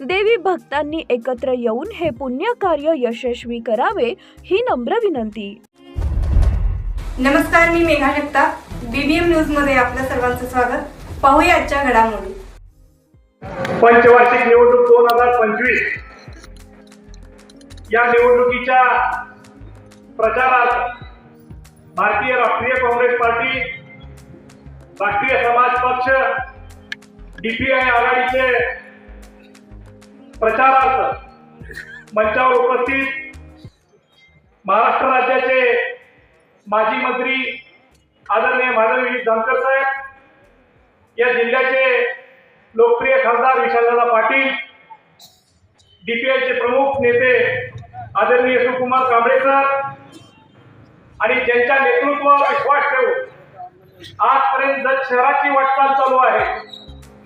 देवी भक्तांनी एकत्र येऊन हे पुण्य कार्य यशस्वी करावे ही नम्र विनंती. नमस्कार मी मेघा जगताप. बीबीएम न्यूजमध्ये आपलं सर्वांचं स्वागत. पाहूया आजच्या घडामोडी. पंचवार्षिक निवडणूक दोन हजार पंचवीस. या निवडणुकीच्या प्रचारात भारतीय राष्ट्रीय काँग्रेस पार्टी राष्ट्रीय समाज पक्ष डीपीआय आघाडीचे प्रचारार्थ. मंचावर उपस्थित महाराष्ट्र राज्याचे माजी मंत्री आदरणीय माधवी जानकर साहेब या जिल्ह्याचे लोकप्रिय खासदार विशालदादा पाटील डीपीआयचे प्रमुख नेते आदरणीय सुकुमार कांबळे सर आणि ज्यांच्या नेतृत्वावर विश्वास ठेवून आजपर्यंत शहराची वाटचाल चालू आहे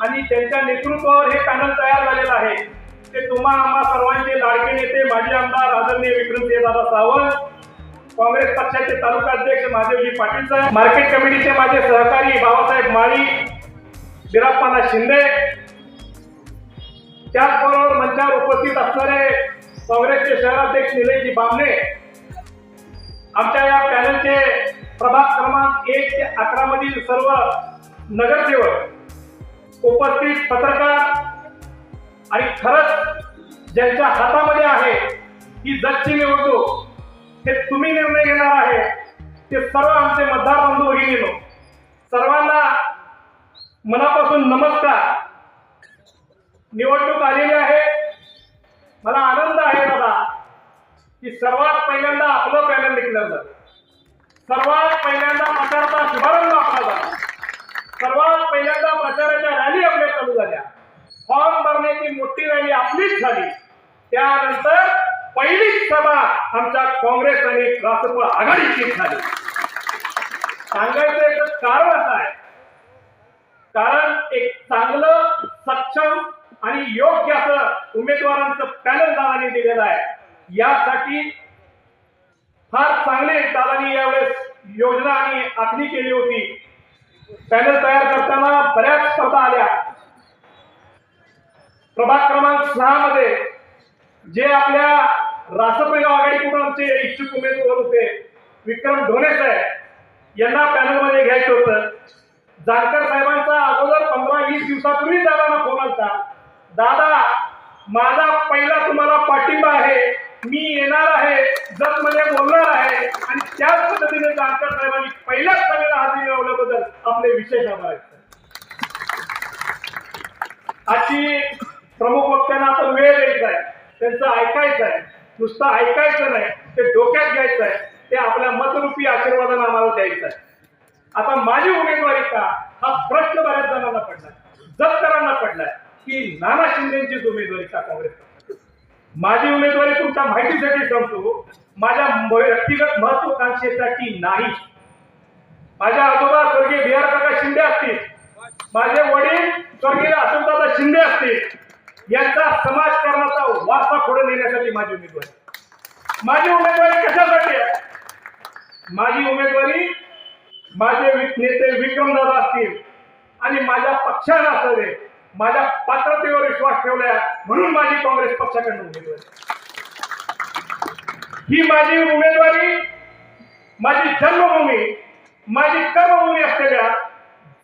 आणि त्यांच्या नेतृत्वावर हे पॅनल तयार झालेलं आहे. ते तुम्हा आम्हा सर्वांचे लाडके नेते माजी आमदार आदरणीय विक्रमसिंह दादा सावंत काँग्रेस पक्षाचे तालुका अध्यक्ष महादेवजी पाटील साहेब मार्केट कमिटीचे माझे सहकारी बाबासाहेब माळी बिराप्पाना शिंदे त्याचबरोबर मंचावर उपस्थित असणारे काँग्रेसचे शहराध्यक्ष निलयजी बामणे आमच्या या पॅनलचे प्रभाग क्रमांक एक ते अकरा मधील सर्व नगरसेवक उपस्थित पत्रकार आणि खरंच ज्यांच्या हातामध्ये आहे ही जगची निवडणूक हे तुम्ही निर्णय घेणार आहे ते सर्व आमचे मतदार बंधू भगिनीनो सर्वांना मनापासून नमस्कार. निवडणूक आलेली आहे. मला आनंद आहे दादा की सर्वात पहिल्यांदा आपलं पॅनल निघलं जातं सर्वात पहिल्यांदा प्रचाराचा शुभारंभ आपला झाला. सर्वात पहिल्यांदा प्रचाराच्या रॅली आपल्या चालू झाल्या. फॉर्म भरण्याची मोठी रॅली आपलीच झाली. त्यानंतर पहिलीच सभा आमच्या काँग्रेस आणि राष्ट्रपती आघाडीची झाली. सांगायचं एक कारण असं आहे. कारण एक चांगलं सक्षम आणि योग्य असं उमेदवारांचं पॅनल दादानी दिलेलं आहे. यासाठी फार चांगले दादानी यावेळेस योजना आणि आखणी केली होती. पॅनल तयार करताना बऱ्याच स्पर्धा आल्या. प्रभाग क्रमांक सहा मध्ये जे आपल्या रासपैगाव आघाडीकडून आमचे इच्छुक उमेदवार होते विक्रम ढोणे साहेब यांना पॅनलमध्ये घ्यायचं होतं. जानकर साहेबांचा अगोदर पंधरा वीस दिवसापूर्वी दादांना फोन आलता. दादा माझा पहिला तुम्हाला पाठिंबा आहे. मी येणार आहे जत बोलणार आहे. आणि त्याच पद्धतीने जानकर साहेबांनी पहिल्याच सभेला हजेरी लावल्याबद्दल आपले विशेष आभार आहेत. आजची प्रमुख वक्त्यांना आपण वेळ द्यायचा आहे. त्यांचं ऐकायचं आहे. नुसतं ऐकायचं नाही. ते डोक्यात घ्यायचं आहे. ते आपल्या मतरूपी आशीर्वादानं आम्हाला द्यायचं आहे. आता माझी उमेदवारी का? हा प्रश्न बऱ्याच जणांना पडलाय जगकरांना पडलाय की नाना शिंदेची उमेदवारी का काँग्रेस माझी उमेदवारी तुमच्या माहितीसाठी सांगतो. माझ्या व्यक्तिगत महत्वाकांक्षेसाठी नाही. माझ्या आजोबा स्वर्गीय बी आर काका शिंदे असतील. माझे वडील स्वर्गीय अशोकदादा शिंदे असतील. यांचा समाजकारणाचा वारसा पुढे नेण्यासाठी माझी उमेदवारी. माझी उमेदवारी कशासाठी आहे? माझी उमेदवारी माझे नेते विक्रमदादा असतील आणि माझ्या पक्षानं असावे माझ्या पात्रतेवर विश्वास ठेवलाय म्हणून माझी काँग्रेस पक्षाकडून उमेदवारी. ही माझी उमेदवारी माझी जन्मभूमी माझी कर्मभूमी असलेल्या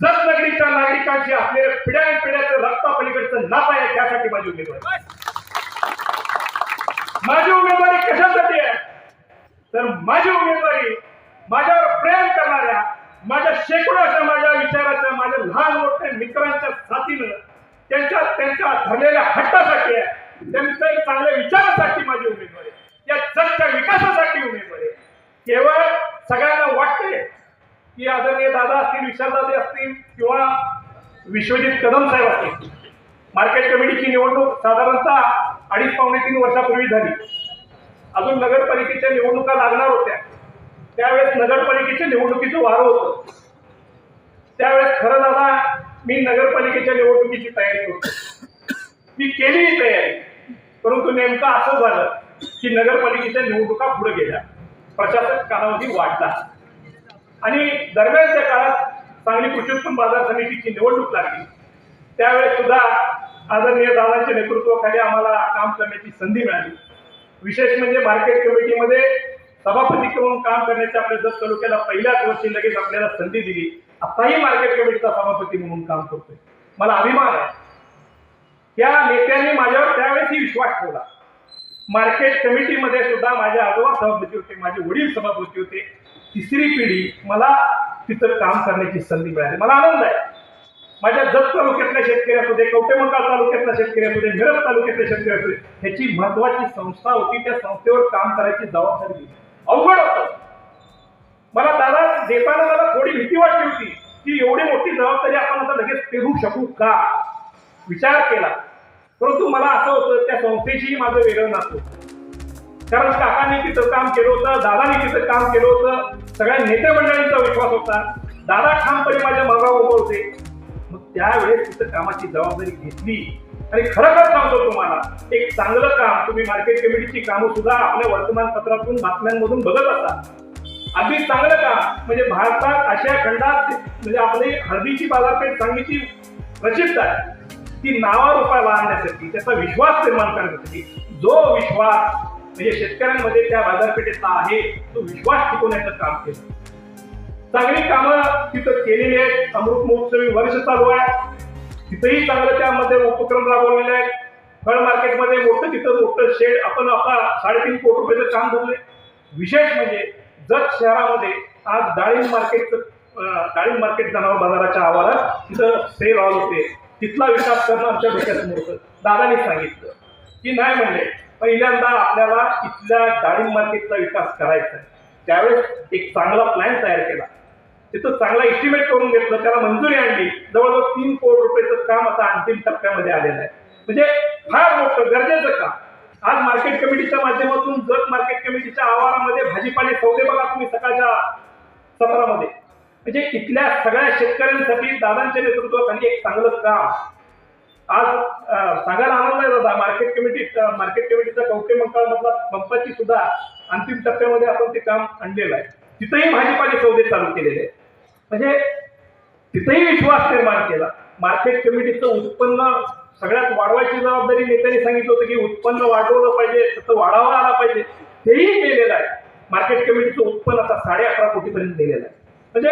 जतनगरीच्या नागरिकांची आपल्या पिढ्या पिढ्याचं रक्तापलीकडचं नातं आहे त्यासाठी माझी उमेदवारी माझी उमेदवारी कशासाठी आहे? तर माझी उमेदवारी माझ्यावर प्रेम करणाऱ्या माझ्या शेकडो अशा माझ्या विचाराच्या माझ्या लहान मोठ्या मित्रांच्या साथीनं त्यांच्या त्यांच्या धरलेल्या हट्टासाठी आहे. त्यांच्या चांगल्या विचारासाठी माझी उमेदवारी या जगच्या विकासासाठी उमेदवारी केवळ सगळ्यांना वाटते की आदरणीय दादा असतील विशालदादे असतील किंवा विश्वजित कदम साहेब असतील. मार्केट कमिटीची निवडणूक साधारणतः अडीच पावणे तीन वर्षापूर्वी झाली. अजून नगरपालिकेच्या निवडणुका लागणार होत्या. त्यावेळेस नगरपालिकेच्या निवडणुकीचं वारं होतं. त्यावेळेस खरं दादा मी नगरपालिकेच्या निवडणुकीची तयारी करतो. मी केली तयारी. परंतु नेमकं असं झालं की नगरपालिकेच्या निवडणुका पुढे गेल्या. प्रशासक कालावधी वाढला. आणि दरम्यानच्या काळात सांगली कृषी उत्पन्न बाजार समितीची निवडणूक लागली. त्यावेळेस सुद्धा आदरणीय दादांच्या नेतृत्वाखाली आम्हाला काम करण्याची संधी मिळाली. विशेष म्हणजे मार्केट कमिटीमध्ये सभापती म्हणून काम करण्याची आपल्या जत तालुक्याला पहिल्याच वर्षी लगेच आपल्याला संधी दिली. आताही मार्केट कमिटीचा सभापती म्हणून काम करतोय. मला अभिमान आहे. त्या नेत्यांनी माझ्यावर त्यावेळेसही विश्वास ठेवला. मार्केट कमिटीमध्ये सुद्धा माझे आजोबा सभापती होते माझे वडील सभापती होते. तिसरी पिढी मला तिथं काम करण्याची संधी मिळाली. मला आनंद आहे. माझ्या जत तालुक्यातल्या शेतकरी असू दे कवटेमंकाळ तालुक्यातला शेतकरी असू दे मिरज तालुक्यातले शेतकरी असू दे ह्याची महत्वाची संस्था होती. त्या संस्थेवर काम करायची जबाबदारी अवघड होतं. मला दादा देताना मला थोडी भीती वाटली होती की एवढी मोठी जबाबदारी आपण आता लगेच पेरू शकू का? विचार केला. परंतु मला असं होतं त्या संस्थेशी माझं वेगळं नसतं कारण काकांनी तिथं काम केलं होतं दादानी तिथं काम केलं होतं सगळ्या नेते मंडळींचा विश्वास होता. दादा ठामपणे माझ्या मागावर उभं होते. मग त्यावेळेस तिथं कामाची जबाबदारी घेतली. आणि खरोखर सांगतो तुम्हाला एक चांगलं काम तुम्ही मार्केट कमिटीची कामं सुद्धा आपल्या वर्तमानपत्रातून बातम्यांमधून बघत असता अगदी चांगलं काम म्हणजे भारतात आशिया खंडात म्हणजे आपली हळदीची बाजारपेठ चांगलीची प्रसिद्ध आहे. ती नावारूपाला आणण्यासाठी त्याचा विश्वास निर्माण करण्यासाठी जो विश्वास म्हणजे शेतकऱ्यांमध्ये त्या बाजारपेठेचा आहे तो विश्वास टिकवण्याचं काम केलं. चांगली कामं तिथं केलेली आहेत. अमृत महोत्सवी वर्ष चालू आहे. तिथंही चांगलं त्यामध्ये उपक्रम राबवलेले आहेत. फळ मार्केटमध्ये मोठं तिथं मोठं शेड आपण आता साडेतीन कोटी रुपयाचं काम बोलले विशेष म्हणजे जत शहरामध्ये आज डाळिंब मार्केटचं डाळिंब मार्केट जनावर बाजाराच्या आवारात. तिथं सेल हॉल होते. तिथला विकास करणं आमच्या डोक्यासमोर होतं. दादानी सांगितलं की नाही म्हणजे पहिल्यांदा आपल्याला इथल्या डाळिंब मार्केटचा विकास करायचा आहे. त्यावेळेस एक चांगला प्लॅन तयार केला. तिथं चांगला एस्टिमेट करून घेतलं. त्याला मंजुरी आणली. जवळजवळ तीन कोटी रुपयाचं काम आता अंतिम टप्प्यामध्ये आलेलं आहे. म्हणजे फार मोठं गरजेचं काम. आज मार्केट कमिटीच्या माध्यमातून जत मार्केट कमिटीच्या आवारामध्ये भाजीपाले सौदे बघा तुम्ही सकाळच्या सत्रामध्ये. म्हणजे इथल्या सगळ्या शेतकऱ्यांसाठी दादांच्या नेतृत्वाखाली एक चांगलं काम. आज सांगायला आनंद आहे दादा. मार्केट कमिटी मार्केट कमिटीचा कवटे मंकाळमधला पंपाची सुद्धा अंतिम टप्प्यामध्ये आपण ते काम आणलेलं आहे. तिथंही भाजीपाले सौदे चालू केलेले आहेत. म्हणजे तिथेही विश्वास निर्माण केला. मार्केट कमिटीचं उत्पन्न सगळ्यात वाढवायची जबाबदारी नेत्यांनी सांगितलं होतं की उत्पन्न वाढवलं पाहिजे तसं वाढावं आला पाहिजे. तेही केलेलं आहे. मार्केट कमिटीचं उत्पन्न आता साडे अकरा कोटीपर्यंत दिलेलं आहे. म्हणजे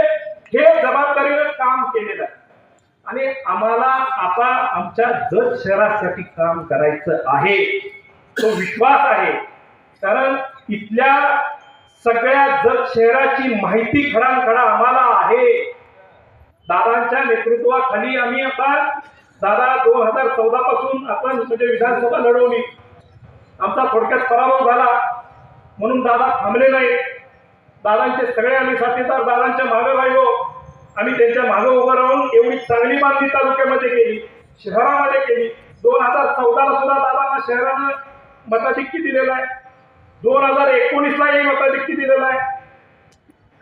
हे जबाबदारीनं काम केलेलं आहे. आणि आम्हाला आता आमच्या जत शहरासाठी काम करायचं आहे. तो विश्वास आहे. कारण इथल्या सगळ्या जत शहराची माहिती खडानखडा आम्हाला आहे. दादांच्या नेतृत्वाखाली आम्ही आता दादा दोन हजार चौदा पासून आपण म्हणजे विधानसभा लढवली. आमचा थोडक्यात पराभव झाला. म्हणून दादा थांबले नाही दादांचे सगळे आम्ही साथीदार दादांच्या मागे राहिलो. आम्ही त्यांच्या मागे उभं राहून एवढी चांगली बांधणी तालुक्यामध्ये केली शहरामध्ये केली. दोन हजार चौदाला सुद्धा दादांना शहरानं मताधिक्की दिलेला आहे. दोन हजार एकोणीसलाही मताधिक्की दिलेला आहे.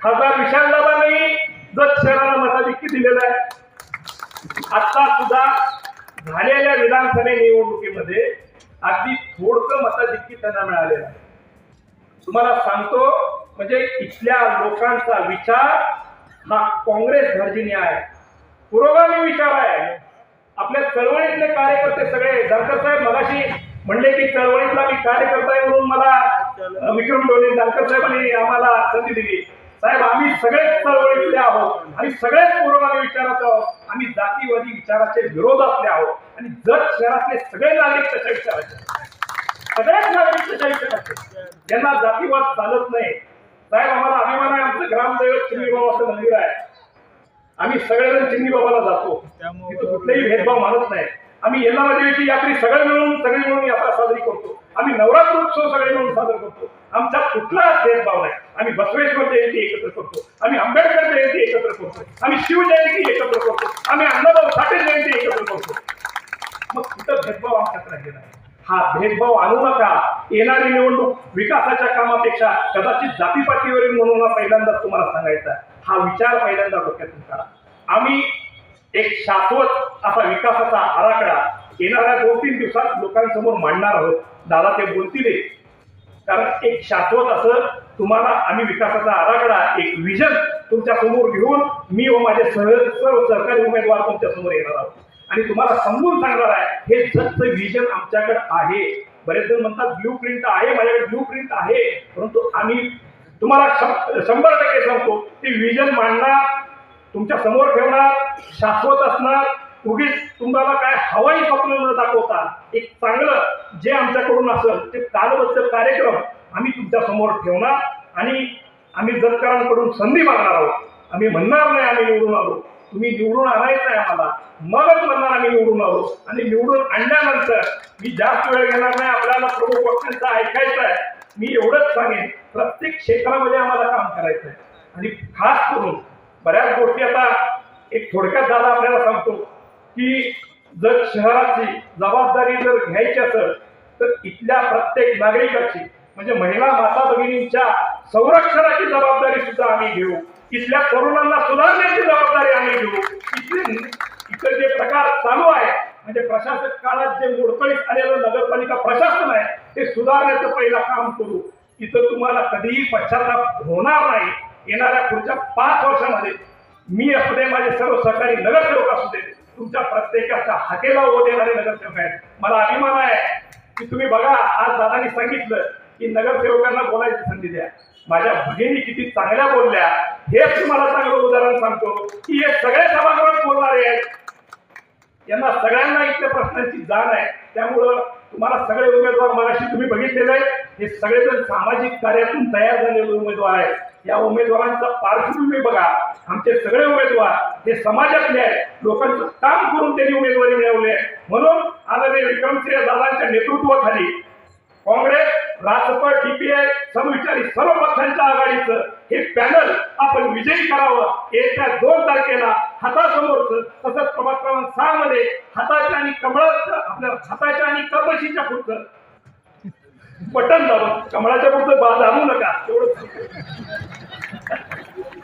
खासदार विशाल दादांनी जत शहराला मताधिक्की दिलेला आहे. आता सुद्धा झालेल्या विधानसभा निवडणुकीमध्ये अगदी थोडकं मताधिक्की त्यांना मिळालेलं आहे. तुम्हाला सांगतो म्हणजे इथल्या लोकांचा विचार हा काँग्रेस धार्जिनी आहे. पुरोगामी विचार आहे. आपल्या चळवळीतले कार्यकर्ते सगळे जानकर साहेब मगाशी म्हणले की चळवळीतला मी कार्यकर्ता आहे म्हणून मला विक्रम डोले जानकर साहेबांनी आम्हाला संधी दिली. साहेब आम्ही सगळेच चळवळीतले आहोत. आणि सगळेच पुरोगामी विचारात आहोत. आम्ही जातीवादी विचाराचे विरोधातले आहोत. आणि जत शहरातले सगळे नागरिक तशा विचाराचे सगळेच सगळ्याच नागरिक तशा विचाराचे ज्यांना जातीवाद चालत नाही. साहेब आम्हाला अभिमान आहे. आमचं ग्रामदैवत चिमणी बाबाचं मंदिर आहे. आम्ही सगळेजण चिमणी बाबाला जातो तिथं कुठलाही भेदभाव मानत नाही. आम्ही यल्लामादेवीची यात्री सगळे मिळून सगळे मिळून यात्रा साजरी करतो. आम्ही नवरात्र उत्सव सगळे मिळून साजरा करतो. आमचा कुठलाच भेदभाव नाही. आम्ही बसवेश्वर जयंती एकत्र करतो. आम्ही आंबेडकर जयंती एकत्र करतो. आम्ही शिव जयंती एकत्र करतो. आम्ही अण्णाभाऊ साठे जयंती एकत्र करतो. मग कुठं भेदभाव आमच्यात राहिलेला आहे हा भेदभाव आणू नका. येणारी निवडणूक विकासाच्या कामापेक्षा कदाचित जातीपातीवरील म्हणून पहिल्यांदाच तुम्हाला सांगायचा हा विचार पहिल्यांदा डोक्यातून करा आम्ही एक शाश्वत असा विकासाचा आराखडा येणाऱ्या दोन तीन दिवसात लोकांसमोर मांडणार आहोत. दादा ते बोलतील. कारण एक शाश्वत असं तुम्हाला आम्ही विकासाचा आराखडा एक विजन तुमच्यासमोर घेऊन मी व माझे सह सर्व सहकारी उमेदवार तुमच्यासमोर येणार आहोत. आणि तुम्हाला समजून सांगणार आहे हे जगचं विजन आमच्याकडे आहे. बरेच जण म्हणतात ब्ल्यू प्रिंट आहे माझ्याकडे ब्ल्यू प्रिंट आहे. परंतु आम्ही तुम्हाला शं- शंभर टक्के सांगतो ते विजन मांडणार तुमच्यासमोर ठेवणार शाश्वत असणार. उगीच तुम्हाला काय हवाई स्वप्न न दाखवता एक चांगलं जे आमच्याकडून असेल ते कालबद्ध कार्यक्रम आम्ही तुमच्यासमोर ठेवणार. आणि आम्ही जतकारांकडून संधी मागणार आहोत. आम्ही म्हणणार नाही आम्ही निवडून आलो. तुम्ही निवडून आणायचं आहे आम्हाला. मगच म्हणणार आम्ही निवडून आलो आणि निवडून आणल्यानंतर मी जास्त वेळ घेणार नाही. आपल्याला प्रमुख पक्षांचं ऐकायचं आहे. मी एवढंच सांगेन. प्रत्येक क्षेत्रामध्ये आम्हाला काम करायचं आहे. आणि खास करून बऱ्याच गोष्टी आता एक थोडक्यात दादा आपल्याला सांगतो की जर शहराची जबाबदारी जर घ्यायची असेल तर इथल्या प्रत्येक नागरिकाची म्हणजे महिला माता भगिनींच्या संरक्षणाची जबाबदारी सुद्धा आम्ही घेऊ. इथल्या तरुणांना सुधारण्याची जबाबदारी आम्ही घेऊ इथले इथं जे प्रकार चालू आहे म्हणजे प्रशासक काळात जे मोडकळीत आलेलं नगरपालिका प्रशासन आहे ते सुधारण्याचं पहिलं काम करू. इथं तुम्हाला कधीही पश्चाताप होणार नाही. येणाऱ्या पुढच्या पाच वर्षामध्ये मी असू दे माझे सर्व सरकारी नगरसेवक असू दे तुमच्या प्रत्येकाच्या हाकेला उभं देणारे नगरसेवक आहेत. मला अभिमान आहे की तुम्ही बघा आज दादानी सांगितलं की नगरसेवकांना बोलायची संधी द्या. माझ्या भगिनी किती चांगल्या बोलल्या. हेच तुम्हाला चांगलं उदाहरण सांगतो. की हे सगळे सभागृहात बोलणारे आहेत. यांना सगळ्यांना इथल्या प्रश्नांची जाण आहे. त्यामुळं तुम्हाला सगळे उमेदवार मगाशी तुम्ही बघितलेले आहे. हे सगळेजण सामाजिक कार्यातून तयार झालेले उमेदवार आहेत. या उमेदवारांचा पार्श्वभूमी बघा. आमचे सगळे उमेदवार हे समाजातले आहेत. लोकांचं काम करून त्यांनी उमेदवारी मिळवली आहे. म्हणून आदरणीय विक्रमसिंह दादांच्या नेतृत्वाखाली काँग्रेस रासप डीपीआय समविचारी सर्व पक्षांच्या आघाडीचं हे पॅनल आपण विजयी करावं. येत्या दोन तारखेला हातासमोरच तसंच प्रभाग क्रमांक सहा मध्ये हाताच्या आणि कमळाचं आपल्या हाताच्या आणि कपशीच्या पुढचं. बटन दाबा. कमळाच्या पुढचं बा दाबू नका. एवढं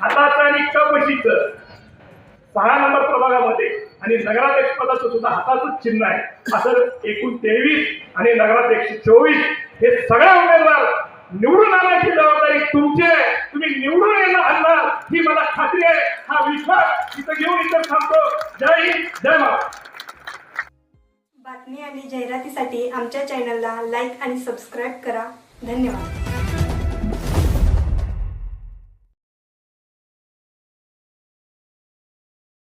हाताचं आणि कपशीचं सहा नंबर प्रभागामध्ये आणि नगराध्यक्ष पदाचं सुद्धा हाताचं चिन्ह आहे. असं एकूण तेवीस आणि नगराध्यक्ष चोवीस हे सगळे उमेदवार निवडून आणायची जबाबदारी तुमची आहे. तुम्ही निवडून येणं आणणार ही मला खात्री आहे. हा विश्वास इथं घेऊन इथं थांबतो. जय हिंद जय महाराष्ट्र. बातमी आणि जाहिरातीसाठी आमच्या चॅनलला लाईक आणि सबस्क्राईब करा. धन्यवाद.